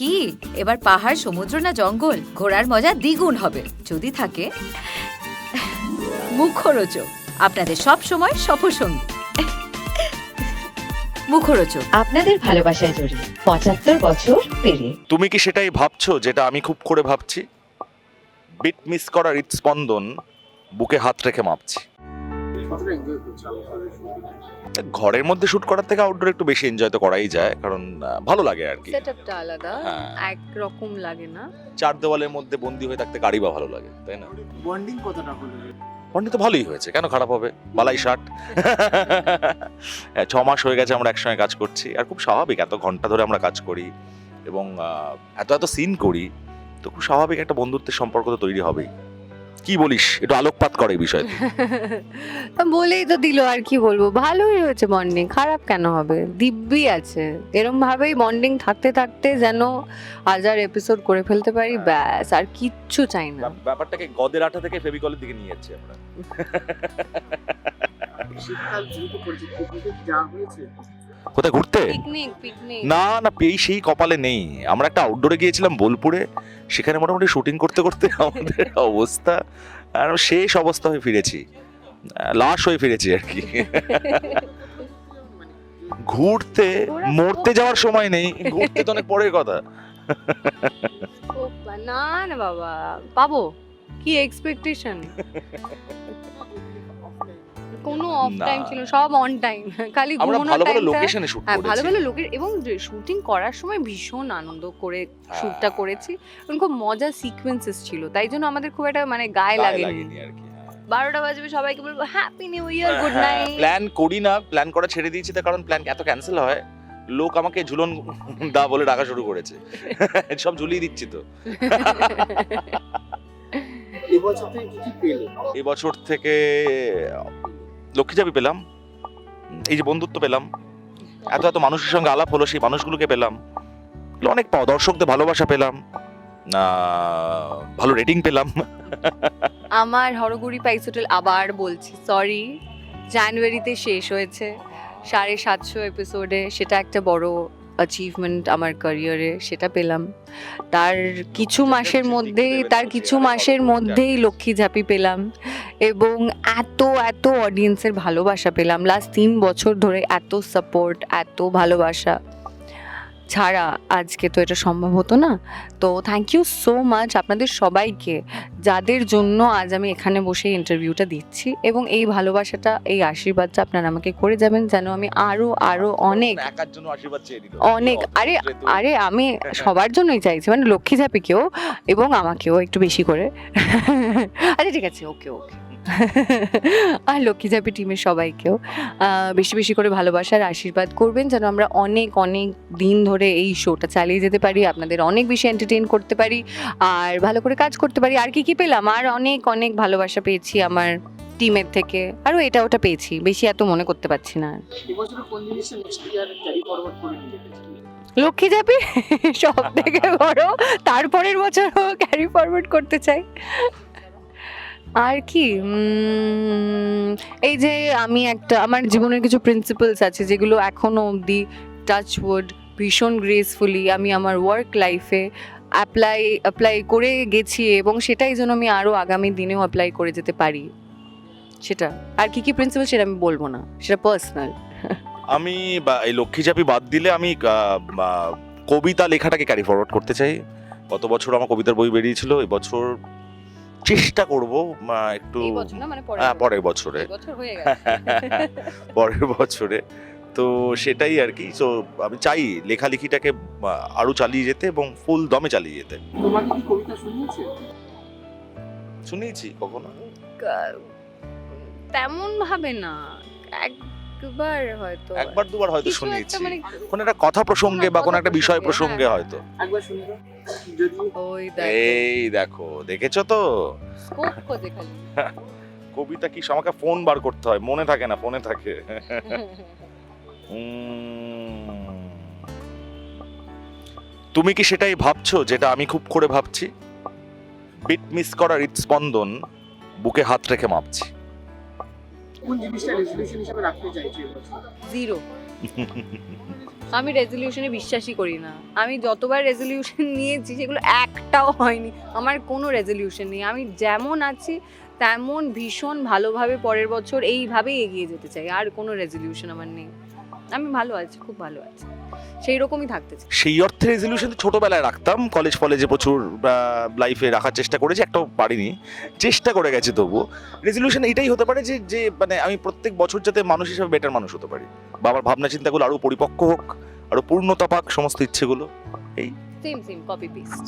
কি? এবার পাহাড় সমুদ্র না জঙ্গল? ঘোরার মজা দ্বিগুণ হবে। যদি থাকে মুখরোচক। আপনাদের সব সময় সফরসঙ্গী। মুখরোচক। আপনাদের ভালোবাসায় জড়িয়ে পঁচাত্তর বছর পেরিয়ে। তুমি কি সেটাই ভাবছ যেটা আমি খুব করে ভাবছি? বিট মিস করা হৃদস্পন্দন বুকে হাত রেখে মাপছি। কতটা এনজয় করছ ঘরের মধ্যে শুট করার থেকে আউটডোর একটু বেশি এনজয় তো করাই যায় কারণ ভালো লাগে আর কি। সেটআপটা আলাদা হ্যাঁ। একরকম লাগে না। চার দেওয়ালের মধ্যে বন্দি হয়ে থাকতে গাড়ি বা ভালো লাগে তাই না? বন্ডিং কতটা হলো? বন্ডি তো ভালোই হয়েছে কেন খারাপ হবে? বালাই ষাট। ছ মাস হয়ে গেছে আমরা একসঙ্গে কাজ করছি আর খুব স্বাভাবিক এত ঘণ্টা ধরে আমরা কাজ করি এবং এত এত সিন করি তো খুব স্বাভাবিক একটা বন্ধুত্বের সম্পর্ক তো তৈরি হবেই। কি বলিস? একটু আলোকপাত করে এই বিষয়তে বলেই তো দিল আর কি বলব। ভালোই হয়েছে বন্ডিং খারাপ কেন হবে? দিব্যি আছে। এরম ভাবেই বন্ডিং থাকতে থাকতে যেন হাজার এপিসোড করে ফেলতে পারি ব্যাস আর কিচ্ছু চাই না। ব্যাপারটাকে গদের আঠা থেকে ফেভিকলের দিকে নিয়ে যাচ্ছি আমরা। শীতকাল যাওয়া হয়েছে কোথায় ঘুরতে? পিকনিক পিকনিক না না পেয়ে সেই কপালে নেই। আমরা একটা আউটডোরে গিয়েছিলাম বোলপুরে। সেখানে মোটামুটি শুটিং করতে করতে আমাদের অবস্থা আর শেষ অবস্থা হয়ে ফিরেছি। লাশ হয়ে ফিরেছি আর কি। ঘুরতে মরতে যাওয়ার সময় নেই। ঘুরতে তো অনেক পরের কথা। না না বাবা। পাবো। কি এক্সপেকটেশন কোনো অফ টাইম ছিল সব অন টাইম খালি ঘুমানোর ভালো ভালো লোকেশনে শুট হ্যাঁ ভালো ভালো লোকের এবং শুটিং করার সময় ভীষণ আনন্দ করে শ্যুটটা হ্যাঁ। করেছি। এবং খুব মজার সিকোয়েন্সেস ছিল। তাই জন্য আমাদের খুব একটা মানে গায়ে লাগেনি। লাগেনি আর কি বারোটা বাজবে সবাইকে বলব happy new year good night plan করি না প্ল্যান করা ছেড়ে দিয়েছি তার কারণ প্ল্যান এত ক্যান্সেল হয় লোক আমাকে ঝুলন দা বলে ডাকা শুরু করেছে। সব ঝুলিয়ে দিচ্ছি তো। এবছর থেকে কি কি পেলে এবছর থেকে লক্ষ্মী চাবি পেলাম এই যে বন্ধুত্ব পেলাম, এত এত মানুষের সঙ্গে আলাপ হলো, সেই মানুষগুলোকে পেলাম, অনেক পাওয়া দর্শকদের ভালোবাসা পেলাম ভালো রেটিং পেলাম। আমার হরগুড়ি পাইস হোটেল আবার বলছি সরি জানুয়ারিতে শেষ হয়েছে, সাড়ে সাতশো এপিসোডে সেটা একটা বড় অ্যাচিভমেন্ট আমার ক্যারিয়ারে সেটা পেলাম। তার কিছু মাসের মধ্যেই তার কিছু মাসের মধ্যেই লক্ষ্মী ঝাঁপি পেলাম এবং এত এত অডিয়েন্সের ভালোবাসা পেলাম। লাস্ট তিন বছর ধরে এত সাপোর্ট এত ভালোবাসা। ছাড়া আজকে তো এটা সম্ভব হতো না। তো থ্যাংক ইউ সো মাচ আপনাদের সবাইকে যাদের জন্য আজ আমি এখানে বসে ইন্টারভিউটা দিচ্ছি এবং এই ভালোবাসাটা এই আশীর্বাদটা আপনারা আমাকে করে যাবেন যেন আমি আরও আরও অনেক একার জন্য আশীর্বাদ চেয়ে নিল অনেক আরে আরে আমি সবার জন্যই চাইছি মানে লক্ষ্মী ঝাপিকেও এবং আমাকেও একটু বেশি করে। আচ্ছা ঠিক আছে ওকে ওকে। আর লক্ষ্মী ঝাপি টিমের সবাইকেও। বেশি বেশি করে ভালোবাসার আশীর্বাদ করবেন যেন আমরা অনেক অনেক দিন ধরে এই শোটা চালিয়ে যেতে পারি আপনাদের অনেক বেশি এন্টারটেইন করতে পারি আর ভালো করে কাজ করতে পারি। আর কি কি পেলাম? আর অনেক অনেক ভালোবাসা পেয়েছি আমার টিমের থেকে। আরও এটা ওটা পেয়েছি বেশি এত মনে করতে পারছি না। লক্ষ্মী যাবি সব থেকে বড় তারপরের বছরও ক্যারি ফরওয়ার্ড করতে চাই। আর কি এই যে আমি একটা, আমার জীবনের কিছু প্রিন্সিপালস আছে যেগুলো এখনও অবধি টাচ উড ভীষণ গ্রেসফুলি আমি আমার ওয়ার্ক লাইফে অ্যাপ্লাই অ্যাপ্লাই করে গেছি এবং সেটাই যেন আমি আরও আগামী দিনেও অ্যাপ্লাই করে যেতে পারি। সেটা, আর কি কি প্রিন্সিপাল সেটা আমি বলব না, সেটা পার্সোনাল আমি এই লক্ষ্মী চাপি বাদ দিলে আমি কবিতা লেখাটাকে ক্যারি ফরওয়ার্ড করতে চাই। গত বছর আমার কবিতার বই বেরিয়েছিল, এবছর চেষ্টা করব একটু মানে হ্যাঁ, পরের বছরে। হয়ে পরের বছরে। তো সেটাই আর কি। তো আমি চাই লেখালেখিটাকে আরও চালিয়ে যেতে এবং ফুল দমে চালিয়ে যেতে। শুনিয়েছি? কখনো? তেমন ভাবে না। একবার হয়তো। একবার দুবার হয়তো কিছু একটা শুনিয়েছি। মানে কোনো একটা কথা প্রসঙ্গে বা কোনো একটা বিষয় প্রসঙ্গে, হ্যাঁ, হয়তো। একবার শুনি দাও যদি ওই দেখো। এই দেখো দেখেছ তো? স্কোপ খোঁজে খালি। কবিতা কি আমাকে ফোন বার করতে হয়? মনে থাকে না ফোনে থাকে। উম, তুমি কি সেটাই ভাবছ যেটা আমি খুব করে ভাবছি? বিট মিস করার হৃদস্পন্দন বুকে হাত রেখে মাপছি। কোন জিনিসটা রেজলিউশন হিসেবে রাখতে জিরো আমি রেজলিউশনে বিশ্বাসই করি না। আমি যতবার রেজলিউশন নিয়েছি, সেগুলো একটাও হয়নি। আমার কোনো রেজলিউশন নেই। আমি যেমন আছি, তেমন ভীষণ ভালোভাবে পরের বছর এইভাবেই এগিয়ে যেতে চাই। আর কোনো রেজলিউশন আমার নেই। আমি ভালো আছি খুব ভালো আছি। সেই রকমই থাকতে চাই। সেই অর্থে রেজলিউশন ছোটবেলায় রাখতাম কলেজ ফলেজে প্রচুর লাইফে রাখার চেষ্টা করেছি একটাও পারিনি চেষ্টা করে গেছি তবু রেজলিউশন এটাই হতে পারে যে যে মানে আমি প্রত্যেক বছর যাতে মানুষ হিসেবে বেটার মানুষ হতে পারি। বা আমার ভাবনা চিন্তাগুলো আরও পরিপক্ক হোক আরও পূর্ণতা পাক সমস্ত ইচ্ছেগুলো এই। Same same copy paste